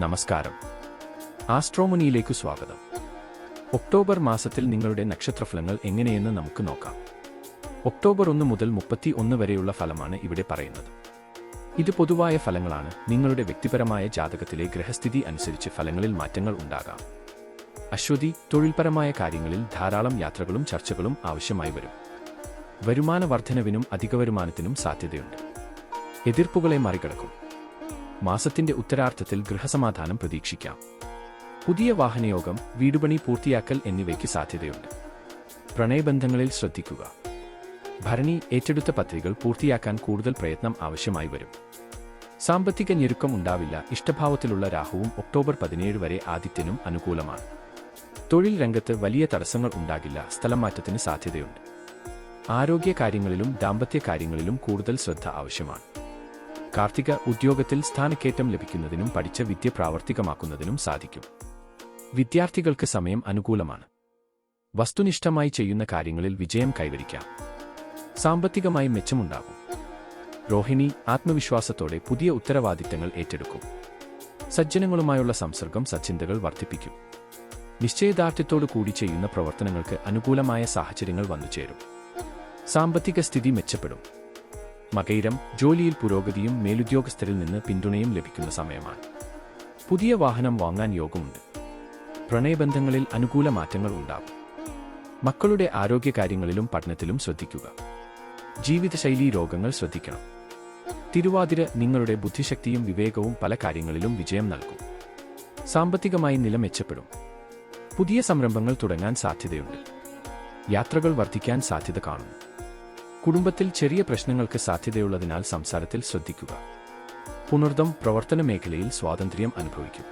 നമസ്കാരം. ആസ്ട്രോമണിയിലേക്ക് സ്വാഗതം. ഒക്ടോബർ മാസത്തിൽ നിങ്ങളുടെ നക്ഷത്രഫലങ്ങൾ എങ്ങനെയെന്ന് നമുക്ക് നോക്കാം. ഒക്ടോബർ ഒന്ന് മുതൽ മുപ്പത്തി ഒന്ന് വരെയുള്ള ഫലമാണ് ഇവിടെ പറയുന്നത്. ഇത് പൊതുവായ ഫലങ്ങളാണ്. നിങ്ങളുടെ വ്യക്തിപരമായ ജാതകത്തിലെ ഗ്രഹസ്ഥിതി അനുസരിച്ച് ഫലങ്ങളിൽ മാറ്റങ്ങൾ ഉണ്ടാകാം. അശ്വതി തൊഴിൽപരമായ കാര്യങ്ങളിൽ ധാരാളം യാത്രകളും ചർച്ചകളും ആവശ്യമായി വരും. വരുമാന വർധനവിനും അധിക വരുമാനത്തിനും സാധ്യതയുണ്ട്. എതിർപ്പുകളെ മറികടക്കും. മാസത്തിന്റെ ഉത്തരാർത്ഥത്തിൽ ഗൃഹസമാധാനം പ്രതീക്ഷിക്കാം. പുതിയ വാഹനയോഗം വീടുപണി പൂർത്തിയാക്കൽ എന്നിവയ്ക്ക് സാധ്യതയുണ്ട്. പ്രണയബന്ധങ്ങളിൽ ശ്രദ്ധിക്കുക. ഭരണി ഏറ്റെടുത്ത പദ്ധതികൾ പൂർത്തിയാക്കാൻ കൂടുതൽ പ്രയത്നം ആവശ്യമായി വരും. സാമ്പത്തിക ഞെരുക്കം ഉണ്ടാവില്ല ഇഷ്ടഭാവത്തിലുള്ള രാഹുവും ഒക്ടോബർ പതിനേഴ് വരെ ആദിത്യനും അനുകൂലമാണ്. തൊഴിൽ രംഗത്ത് വലിയ തടസ്സങ്ങൾ ഉണ്ടാകില്ല സ്ഥലം മാറ്റത്തിന് സാധ്യതയുണ്ട്. ആരോഗ്യ കാര്യങ്ങളിലും ദാമ്പത്യ കാര്യങ്ങളിലും കൂടുതൽ ശ്രദ്ധ ആവശ്യമാണ്. കാർത്തിക ഉദ്യോഗത്തിൽ സ്ഥാനക്കയറ്റം ലഭിക്കുന്നതിനും പഠിച്ച വിദ്യ പ്രാവർത്തികമാക്കുന്നതിനും സാധിക്കും. വിദ്യാർത്ഥികൾക്ക് സമയം അനുകൂലമാണ്. വസ്തുനിഷ്ഠമായി ചെയ്യുന്ന കാര്യങ്ങളിൽ വിജയം കൈവരിക്കാം. സാമ്പത്തികമായി മെച്ചമുണ്ടാകും. രോഹിണി ആത്മവിശ്വാസത്തോടെ പുതിയ ഉത്തരവാദിത്തങ്ങൾ ഏറ്റെടുക്കും. സജ്ജനങ്ങളുമായുള്ള സംസർഗം സച്ചിന്തകൾ വർദ്ധിപ്പിക്കും. നിശ്ചയദാർഢ്യത്തോടു കൂടി ചെയ്യുന്ന പ്രവർത്തനങ്ങൾക്ക് അനുകൂലമായ സാഹചര്യങ്ങൾ വന്നുചേരും. സാമ്പത്തിക സ്ഥിതി മെച്ചപ്പെടും. മകൈരം ജോലിയിൽ പുരോഗതിയും മേലുദ്യോഗസ്ഥരിൽ നിന്ന് പിന്തുണയും ലഭിക്കുന്ന സമയമാണ്. പുതിയ വാഹനം വാങ്ങാൻ യോഗമുണ്ട്. പ്രണയബന്ധങ്ങളിൽ അനുകൂല മാറ്റങ്ങൾ ഉണ്ടാകും. മക്കളുടെ ആരോഗ്യകാര്യങ്ങളിലും പഠനത്തിലും ശ്രദ്ധിക്കുക. ജീവിതശൈലി രോഗങ്ങൾ ശ്രദ്ധിക്കണം. തിരുവാതിര നിങ്ങളുടെ ബുദ്ധിശക്തിയും വിവേകവും പല കാര്യങ്ങളിലും വിജയം നൽകും. സാമ്പത്തികമായി നില മെച്ചപ്പെടും. പുതിയ സംരംഭങ്ങൾ തുടങ്ങാൻ സാധ്യതയുണ്ട്. യാത്രകൾ വർദ്ധിക്കാൻ സാധ്യത കാണുന്നു. കുടുംബത്തിൽ ചെറിയ പ്രശ്നങ്ങൾക്ക് സാധ്യതയുള്ളതിനാൽ സംസാരത്തിൽ ശ്രദ്ധിക്കുക. പുനർദം പ്രവർത്തന മേഖലയിൽ സ്വാതന്ത്ര്യം അനുഭവിക്കും.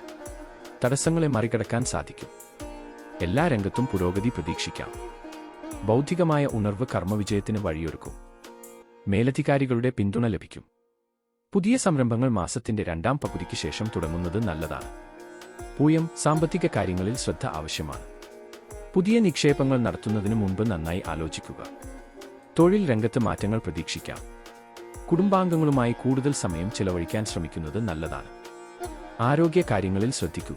തടസ്സങ്ങളെ മറികടക്കാൻ സാധിക്കും. എല്ലാ രംഗത്തും പുരോഗതി പ്രതീക്ഷിക്കാം. ബൗദ്ധികമായ ഉണർവ് കർമ്മവിജയത്തിന് വഴിയൊരുക്കും. മേലധികാരികളുടെ പിന്തുണ ലഭിക്കും. പുതിയ സംരംഭങ്ങൾ മാസത്തിന്റെ രണ്ടാം പകുതിക്ക് ശേഷം തുടങ്ങുന്നത് നല്ലതാണ്. പൂയം സാമ്പത്തിക കാര്യങ്ങളിൽ ശ്രദ്ധ ആവശ്യമാണ്. പുതിയ നിക്ഷേപങ്ങൾ നടത്തുന്നതിന് മുൻപ് നന്നായി ആലോചിക്കുക. തൊഴിൽ രംഗത്ത് മാറ്റങ്ങൾ പ്രതീക്ഷിക്കാം. കുടുംബാംഗങ്ങളുമായി കൂടുതൽ സമയം ചിലവഴിക്കാൻ ശ്രമിക്കുന്നത് നല്ലതാണ്. ആരോഗ്യ കാര്യങ്ങളിൽ ശ്രദ്ധിക്കുക.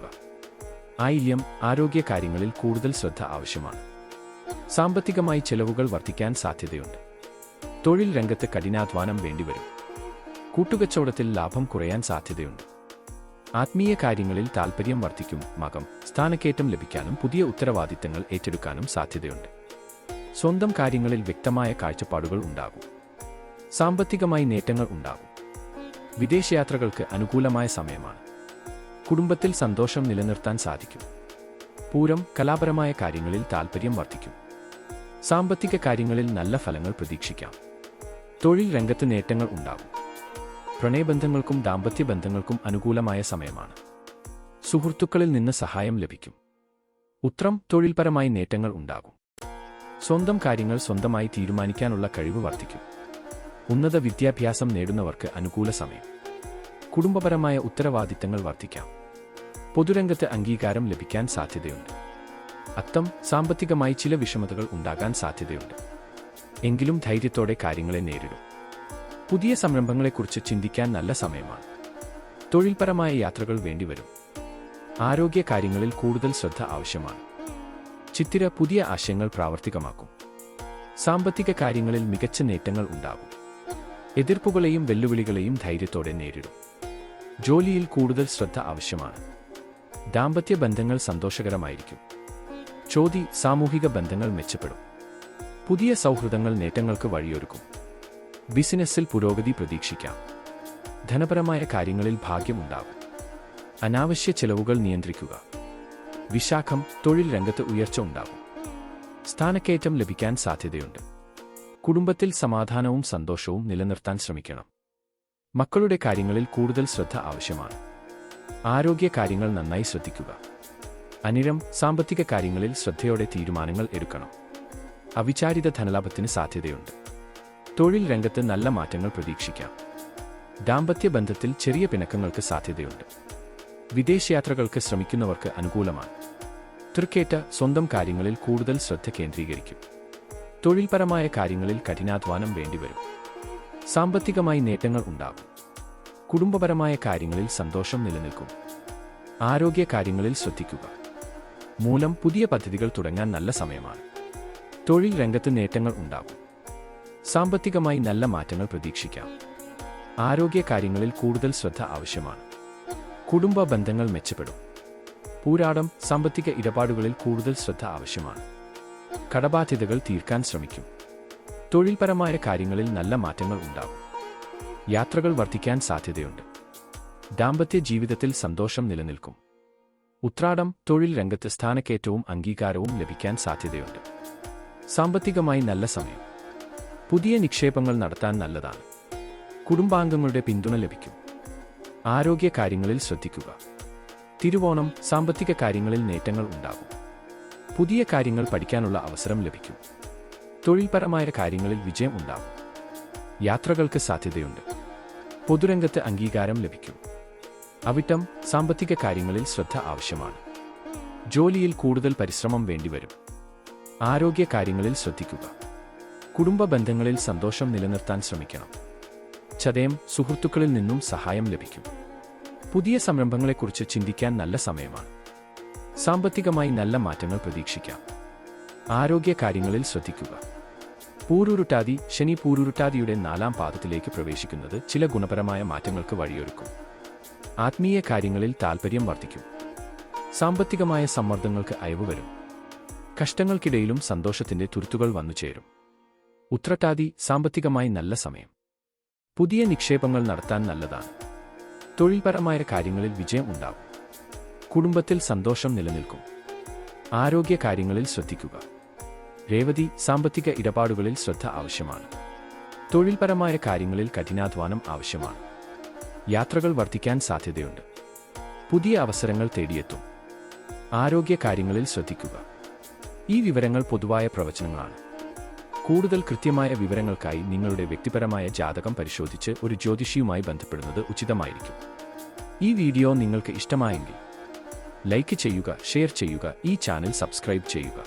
ആയില്യം ആരോഗ്യ കാര്യങ്ങളിൽ കൂടുതൽ ശ്രദ്ധ ആവശ്യമാണ്. സാമ്പത്തികമായി ചെലവുകൾ വർദ്ധിക്കാൻ സാധ്യതയുണ്ട്. തൊഴിൽ രംഗത്ത് കഠിനാധ്വാനം വേണ്ടിവരും. കൂട്ടുകച്ചവടത്തിൽ ലാഭം കുറയാൻ സാധ്യതയുണ്ട്. ആത്മീയ കാര്യങ്ങളിൽ താൽപ്പര്യം വർദ്ധിക്കും മകം. സ്ഥാനക്കയറ്റം ലഭിക്കാനും പുതിയ ഉത്തരവാദിത്തങ്ങൾ ഏറ്റെടുക്കാനും സാധ്യതയുണ്ട്. സ്വന്തം കാര്യങ്ങളിൽ വ്യക്തമായ കാഴ്ചപ്പാടുകൾ ഉണ്ടാകും. സാമ്പത്തികമായി നേട്ടങ്ങൾ ഉണ്ടാകും. വിദേശയാത്രകൾക്ക് അനുകൂലമായ സമയമാണ്. കുടുംബത്തിൽ സന്തോഷം നിലനിർത്താൻ സാധിക്കും. പൂരം കലാപരമായ കാര്യങ്ങളിൽ താൽപ്പര്യം വർദ്ധിക്കും. സാമ്പത്തിക കാര്യങ്ങളിൽ നല്ല ഫലങ്ങൾ പ്രതീക്ഷിക്കാം. തൊഴിൽ രംഗത്ത് നേട്ടങ്ങൾ ഉണ്ടാകും. പ്രണയബന്ധങ്ങൾക്കും ദാമ്പത്യ ബന്ധങ്ങൾക്കും അനുകൂലമായ സമയമാണ്. സുഹൃത്തുക്കളിൽ നിന്ന് സഹായം ലഭിക്കും. ഉത്രം തൊഴിൽപരമായി നേട്ടങ്ങൾ ഉണ്ടാകും. സ്വന്തം കാര്യങ്ങൾ സ്വന്തമായി തീരുമാനിക്കാനുള്ള കഴിവ് വർദ്ധിക്കും. ഉന്നത വിദ്യാഭ്യാസം നേടുന്നവർക്ക് അനുകൂല സമയം. കുടുംബപരമായ ഉത്തരവാദിത്തങ്ങൾ വർദ്ധിക്കാം. പൊതുരംഗത്ത് അംഗീകാരം ലഭിക്കാൻ സാധ്യതയുണ്ട്. അത്തം സാമ്പത്തികമായി ചില വിഷമതകൾ ഉണ്ടാകാൻ സാധ്യതയുണ്ട്. എങ്കിലും ധൈര്യത്തോടെ കാര്യങ്ങളെ നേരിടും. പുതിയ സംരംഭങ്ങളെക്കുറിച്ച് ചിന്തിക്കാൻ നല്ല സമയമാണ്. തൊഴിൽപരമായ യാത്രകൾ വേണ്ടിവരും. ആരോഗ്യ കാര്യങ്ങളിൽ കൂടുതൽ ശ്രദ്ധ ആവശ്യമാണ്. ചിത്തിര പുതിയ ആശയങ്ങൾ പ്രാവർത്തികമാക്കും. സാമ്പത്തിക കാര്യങ്ങളിൽ മികച്ച നേട്ടങ്ങൾ ഉണ്ടാകും. എതിർപ്പുകളെയും വെല്ലുവിളികളെയും ധൈര്യത്തോടെ നേരിടും. ജോലിയിൽ കൂടുതൽ ശ്രദ്ധ ആവശ്യമാണ്. ദാമ്പത്യ ബന്ധങ്ങൾ സന്തോഷകരമായിരിക്കും. ചോതി സാമൂഹിക ബന്ധങ്ങൾ മെച്ചപ്പെടും. പുതിയ സൗഹൃദങ്ങൾ നേട്ടങ്ങൾക്ക് വഴിയൊരുക്കും. ബിസിനസ്സിൽ പുരോഗതി പ്രതീക്ഷിക്കാം. ധനപരമായ കാര്യങ്ങളിൽ ഭാഗ്യമുണ്ടാകും അനാവശ്യ ചെലവുകൾ നിയന്ത്രിക്കുക. വിശാഖം തൊഴിൽ രംഗത്ത് ഉയർച്ച ഉണ്ടാകും. സ്ഥാനക്കയറ്റം ലഭിക്കാൻ സാധ്യതയുണ്ട്. കുടുംബത്തിൽ സമാധാനവും സന്തോഷവും നിലനിർത്താൻ ശ്രമിക്കണം. മക്കളുടെ കാര്യങ്ങളിൽ കൂടുതൽ ശ്രദ്ധ ആവശ്യമാണ്. ആരോഗ്യ കാര്യങ്ങൾ നന്നായി ശ്രദ്ധിക്കുക. അനിരം സാമ്പത്തിക കാര്യങ്ങളിൽ ശ്രദ്ധയോടെ തീരുമാനങ്ങൾ എടുക്കണം. അവിചാരിത ധനലാഭത്തിന് സാധ്യതയുണ്ട്. തൊഴിൽ രംഗത്ത് നല്ല മാറ്റങ്ങൾ പ്രതീക്ഷിക്കാം. ദാമ്പത്യ ബന്ധത്തിൽ ചെറിയ പിണക്കങ്ങൾക്ക് സാധ്യതയുണ്ട്. വിദേശയാത്രകൾക്ക് ശ്രമിക്കുന്നവർക്ക് അനുകൂലമാണ്. തൃക്കേറ്റ സ്വന്തം കാര്യങ്ങളിൽ കൂടുതൽ ശ്രദ്ധ കേന്ദ്രീകരിക്കും. തൊഴിൽപരമായ കാര്യങ്ങളിൽ കഠിനാധ്വാനം വേണ്ടിവരും. സാമ്പത്തികമായി നേട്ടങ്ങൾ ഉണ്ടാകും. കുടുംബപരമായ കാര്യങ്ങളിൽ സന്തോഷം നിലനിൽക്കും. ആരോഗ്യ കാര്യങ്ങളിൽ ശ്രദ്ധിക്കുക. മൂലം പുതിയ പദ്ധതികൾ തുടങ്ങാൻ നല്ല സമയമാണ്. തൊഴിൽ രംഗത്ത് നേട്ടങ്ങൾ ഉണ്ടാകും. സാമ്പത്തികമായി നല്ല മാറ്റങ്ങൾ പ്രതീക്ഷിക്കാം. ആരോഗ്യ കാര്യങ്ങളിൽ കൂടുതൽ ശ്രദ്ധ ആവശ്യമാണ്. കുടുംബ ബന്ധങ്ങൾ മെച്ചപ്പെടും. പൂരാടം സാമ്പത്തിക ഇടപാടുകളിൽ കൂടുതൽ ശ്രദ്ധ ആവശ്യമാണ്. കടബാധ്യതകൾ തീർക്കാൻ ശ്രമിക്കും. തൊഴിൽപരമായ കാര്യങ്ങളിൽ നല്ല മാറ്റങ്ങൾ ഉണ്ടാകും. യാത്രകൾ വർദ്ധിക്കാൻ സാധ്യതയുണ്ട്. ദാമ്പത്യ ജീവിതത്തിൽ സന്തോഷം നിലനിൽക്കും. ഉത്രാടം തൊഴിൽ രംഗത്ത് സ്ഥാനക്കയറ്റവും അംഗീകാരവും ലഭിക്കാൻ സാധ്യതയുണ്ട്. സാമ്പത്തികമായി നല്ല സമയം. പുതിയ നിക്ഷേപങ്ങൾ നടത്താൻ നല്ലതാണ്. കുടുംബാംഗങ്ങളുടെ പിന്തുണ ലഭിക്കും. ആരോഗ്യ കാര്യങ്ങളിൽ ശ്രദ്ധിക്കുക. തിരുവോണം സാമ്പത്തിക കാര്യങ്ങളിൽ നേട്ടങ്ങൾ ഉണ്ടാകും. പുതിയ കാര്യങ്ങൾ പഠിക്കാനുള്ള അവസരം ലഭിക്കും. തൊഴിൽപരമായ കാര്യങ്ങളിൽ വിജയം ഉണ്ടാകും. യാത്രകൾക്ക് സാധ്യതയുണ്ട്. പൊതുരംഗത്ത് അംഗീകാരം ലഭിക്കും. അവിട്ടം സാമ്പത്തിക കാര്യങ്ങളിൽ ശ്രദ്ധ ആവശ്യമാണ്. ജോലിയിൽ കൂടുതൽ പരിശ്രമം വേണ്ടിവരും. ആരോഗ്യ കാര്യങ്ങളിൽ ശ്രദ്ധിക്കുക. കുടുംബ ബന്ധങ്ങളിൽ സന്തോഷം നിലനിർത്താൻ ശ്രമിക്കണം. ചതയം സുഹൃത്തുക്കളിൽ നിന്നും സഹായം ലഭിക്കും. പുതിയ സംരംഭങ്ങളെക്കുറിച്ച് ചിന്തിക്കാൻ നല്ല സമയമാണ്. സാമ്പത്തികമായി നല്ല മാറ്റങ്ങൾ പ്രതീക്ഷിക്കാം. ആരോഗ്യ കാര്യങ്ങളിൽ ശ്രദ്ധിക്കുക. പൂരുരുട്ടാതി ശനി പൂരുരുട്ടാതിയുടെ നാലാം പാദത്തിലേക്ക് പ്രവേശിക്കുന്നത് ചില ഗുണപരമായ മാറ്റങ്ങൾക്ക് വഴിയൊരുക്കും. ആത്മീയ കാര്യങ്ങളിൽ താൽപ്പര്യം വർദ്ധിക്കും. സാമ്പത്തികമായ സമ്മർദ്ദങ്ങൾക്ക് അയവ് വരും. കഷ്ടങ്ങൾക്കിടയിലും സന്തോഷത്തിന്റെ തുരുത്തുകൾ വന്നു ചേരും. ഉത്രട്ടാതി സാമ്പത്തികമായി നല്ല സമയം. പുതിയ നിക്ഷേപങ്ങൾ നടത്താൻ നല്ലതാണ്. തൊഴിൽപരമായ കാര്യങ്ങളിൽ വിജയം ഉണ്ടാകും കുടുംബത്തിൽ സന്തോഷം നിലനിൽക്കും. ആരോഗ്യ കാര്യങ്ങളിൽ ശ്രദ്ധിക്കുക. രേവതി സാമ്പത്തിക ഇടപാടുകളിൽ ശ്രദ്ധ ആവശ്യമാണ്. തൊഴിൽപരമായ കാര്യങ്ങളിൽ കഠിനാധ്വാനം ആവശ്യമാണ്. യാത്രകൾ വർദ്ധിക്കാൻ സാധ്യതയുണ്ട്. പുതിയ അവസരങ്ങൾ തേടിയെത്തും. ആരോഗ്യ കാര്യങ്ങളിൽ ശ്രദ്ധിക്കുക. ഈ വിവരങ്ങൾ പൊതുവായ പ്രവചനങ്ങളാണ്. കൂടുതൽ കൃത്യമായ വിവരങ്ങൾക്കായി നിങ്ങളുടെ വ്യക്തിപരമായ ജാതകം പരിശോധിച്ച് ഒരു ജ്യോതിഷിയുമായി ബന്ധപ്പെടുന്നത് ഉചിതമായിരിക്കും. ഈ വീഡിയോ നിങ്ങൾക്ക് ഇഷ്ടമായെങ്കിൽ ലൈക്ക് ചെയ്യുക ഷെയർ ചെയ്യുക ഈ ചാനൽ സബ്സ്ക്രൈബ് ചെയ്യുക.